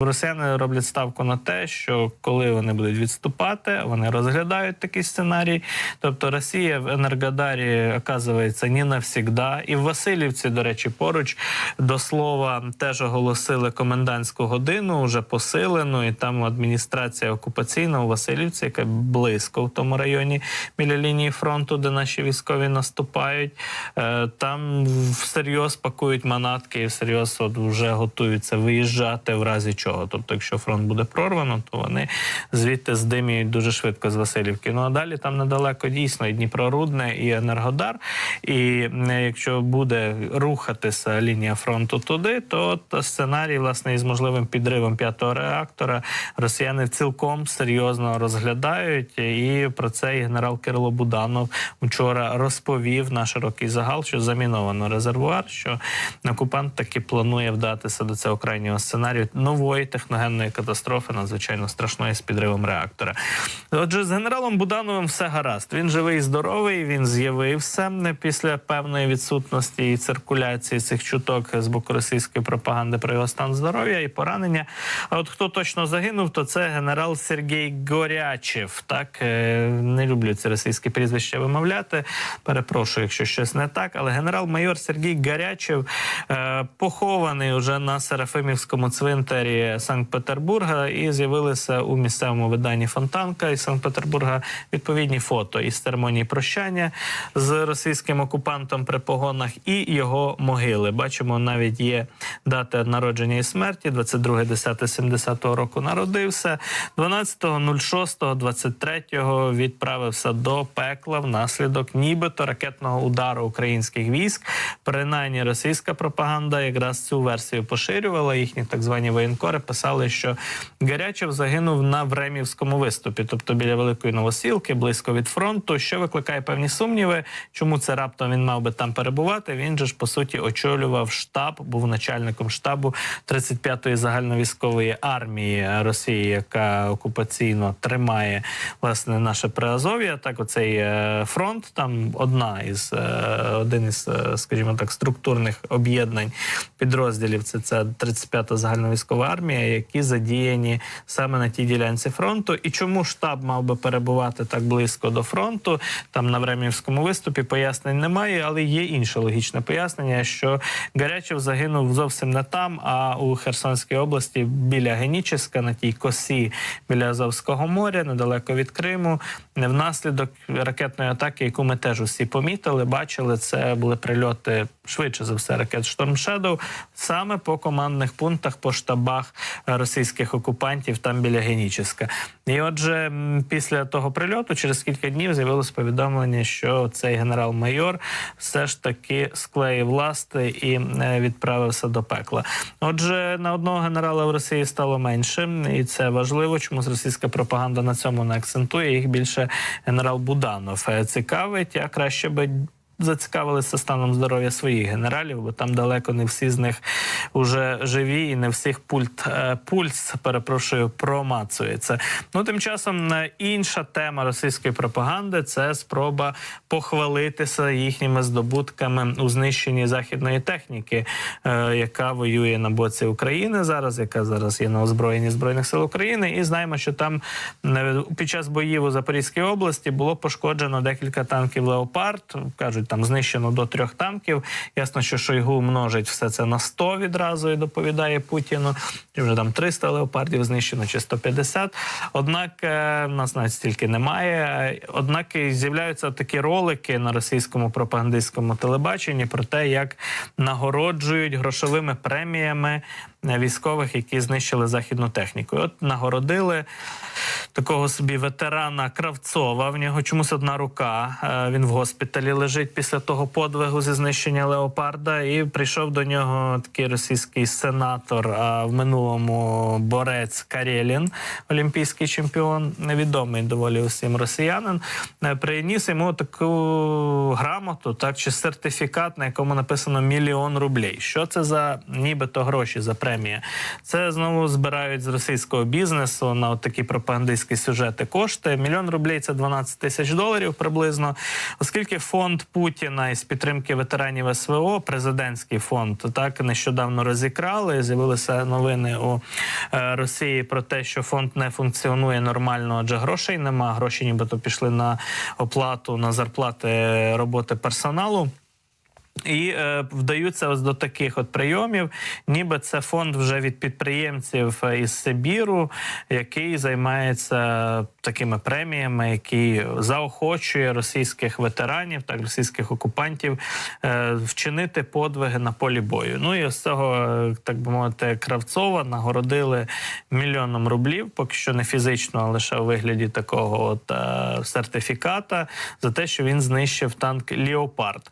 Росіяни роблять ставку на те, що коли вони будуть відступати, вони розглядають такий сценарій. Тобто Росія в Енергодарі оказується не навсігда. І в Васильівці, до речі, поруч до слова теж оголосили комендантську годину, вже посилену. І там адміністрація окупаційна у Васильівці, яка близько в тому районі біля лінії фронту, де наші військові наступають. Е, Там всерйоз пакують манатки і всерйоз от вже готуються виїжджати в разі чого. Тобто, якщо фронт буде прорвано, то вони звідти здиміють дуже швидко з Васильівки. Ну а далі там недалеко дійсно і Дніпрорудне, і Енергодар. І якщо буде рухатися лінія фронту туди, то, то сценарій, власне, із можливим підривом п'ятого реактора росіяни цілком серйозно розглядають. І про це і генерал Кирило Буданов вчора розповів на широкий загал, що заміновано резервуар, що окупант таки планує вдатися до цього крайнього сценарію нової техногенної катастрофи, надзвичайно страшної з підривом реактора. Отже, з генералом Будановим все гаразд. Він живий і здоровий. Він з'явився після певної відсутності і циркуляції цих чуток з боку російської пропаганди про його стан здоров'я і поранення. А от хто точно загинув, то це генерал Сергій Горячев. Так е, не люблю ці російські прізвища вимовляти. Перепрошую, якщо щось не так. Але генерал-майор Сергій Гарячев е, похований уже на Серафимівському цвинтарі Санкт-Петербурга і з'явилися у місцевому виданні Фонтанка із Санкт-Петербурга відповідні фото із церемонії прощання з російським окупантом при погонах і його могили. Бачимо, навіть є дата народження і смерті. 22.10.70 року народився. 12.06.23 відправився до пекла внаслідок нібито ракетного удару українських військ. Принаймні російська пропаганда якраз цю версію поширювала. Їхні так звані воєнкори писали, що Гарячев загинув на Времівському виступі, тобто біля великої новосілки, близько від фронту, що викликає певні сумніви. Чому це раптом він мав би там перебувати? Він же ж по суті очолював штаб, був начальником штабу 35-ї загальновійськової армії Росії, яка окупаційно тримає власне наше Приазов'я. Так, оцей е, фронт, там одна із е, один із, е, скажімо так, структурних об'єднань підрозділів. Це ця 35-та загальновійськова армія, які задіяні саме на тій ділянці фронту. І чому штаб мав би перебувати так близько до фронту? Там на Времівському виступі пояснень немає, але є інше логічне пояснення, що Гарячев загинув зовсім не там, а у Херсонській області біля Геніческа, на тій косі біля Азовського моря, недалеко від Криму. Внаслідок ракетної атаки, яку ми теж усі помітили, бачили, це були прильоти швидше за все ракет Storm Shadow, саме по командних пунктах, по штабах російських окупантів там біля Геніческа. І отже, після того прильоту, через кілька днів з'явилось повідомлення, що цей генерал-майор все ж таки склеїв ласти і е, відправився до пекла. Отже, на одного генерала в Росії стало менше, і це важливо. Чому російська пропаганда на цьому не акцентує? Їх більше генерал Буданов е, цікавить, а краще би. Зацікавилися станом здоров'я своїх генералів, бо там далеко не всі з них вже живі, і не всіх пульт е, пульс, перепрошую, промацується. Ну тим часом е, інша тема російської пропаганди це спроба похвалитися їхніми здобутками у знищенні західної техніки, е, яка воює на боці України зараз, яка зараз є на озброєнні збройних сил України. І знаємо, що там під час боїв у Запорізькій області було пошкоджено декілька танків Леопард. кажуть, там знищено до трьох танків. Ясно, що Шойгу множить все це на 100 відразу і доповідає Путіну. І вже там 300 леопардів знищено чи 150. Однак е, нас навіть стільки немає. Однак з'являються такі ролики на російському пропагандистському телебаченні про те, як нагороджують грошовими преміями військових, які знищили західну техніку. От нагородили такого собі ветерана Кравцова. В нього чомусь одна рука. Е, Він в госпіталі лежить після того подвигу зі знищення леопарда. І прийшов до нього такий російський сенатор, а в минулому борець Карелін, олімпійський чемпіон, невідомий доволі усім росіянин. е, Приніс йому таку грамоту, так чи сертифікат, на якому написано мільйон рублей. Що це за нібито гроші за премія? Це знову збирають з російського бізнесу на такі пропагандистські сюжети кошти. Мільйон рублей це 12 тисяч доларів приблизно. Оскільки фонд Путіна із підтримки ветеранів СВО, президентський фонд так нещодавно розікрали. З'явилися новини у е, Росії про те, що фонд не функціонує нормально, адже грошей нема. Гроші нібито пішли на оплату на зарплати роботи персоналу. І е, вдаються ось до таких от прийомів, ніби це фонд вже від підприємців е, із Сибіру, який займається такими преміями, який заохочує російських ветеранів, так російських окупантів е, вчинити подвиги на полі бою. Ну і з цього, е, так би мовити, Кравцова нагородили мільйоном рублів, поки що не фізично, а лише у вигляді такого от е, сертифіката за те, що він знищив танк Ліопард.